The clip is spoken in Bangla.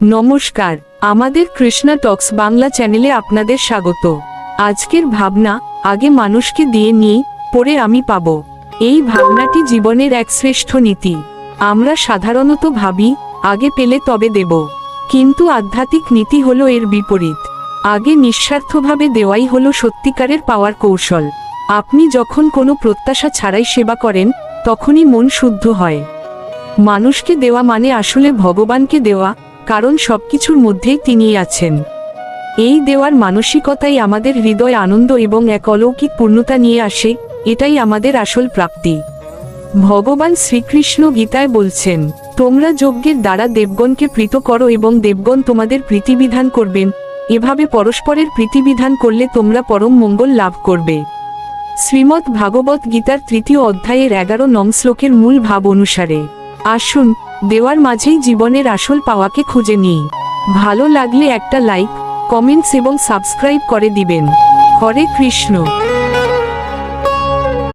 নমস্কার, আমাদের কৃষ্ণা টক্স বাংলা চ্যানেলে আপনাদের স্বাগত। আজকের ভাবনা, আগে মানুষকে দিয়ে নিই, পরে আমি পাব। এই ভাবনাটি জীবনের এক শ্রেষ্ঠ নীতি। আমরা সাধারণত ভাবি, আগে পেলে তবে দেব। কিন্তু আধ্যাত্মিক নীতি হলো এর বিপরীত। আগে নিঃস্বার্থভাবে দেওয়াই হলো সত্যিকারের পাওয়ার কৌশল। আপনি যখন কোনো প্রত্যাশা ছাড়াই সেবা করেন, তখনই মন শুদ্ধ হয়। মানুষকে দেওয়া মানে আসলে ভগবানকে দেওয়া কারণ সবকিছুর মধ্যেই তিনিই আছেন। এই দেওয়ার মানসিকতাই আমাদের হৃদয় আনন্দ এবং এক অলৌকিক পূর্ণতা নিয়ে আসে, এটাই আমাদের আসল প্রাপ্তি। ভগবান শ্রীকৃষ্ণ গীতায় বলছেন, তোমরা যজ্ঞের দ্বারা দেবগণকে প্রীত করো এবং দেবগণ তোমাদের প্রীতিবিধান করবেন। এভাবে পরস্পরের প্রীতিবিধান করলে তোমরা পরম মঙ্গল লাভ করবে। শ্রীমৎ ভাগবত গীতার তৃতীয় অধ্যায়ের এগারো নং শ্লোকের মূল ভাব অনুসারে আসুন, দেওয়ার মাঝেই জীবনের আসল পাওয়াকে খুঁজে নিই। ভালো লাগলে একটা লাইক, কমেন্টস এবং সাবস্ক্রাইব করে দিবেন। হরে কৃষ্ণ।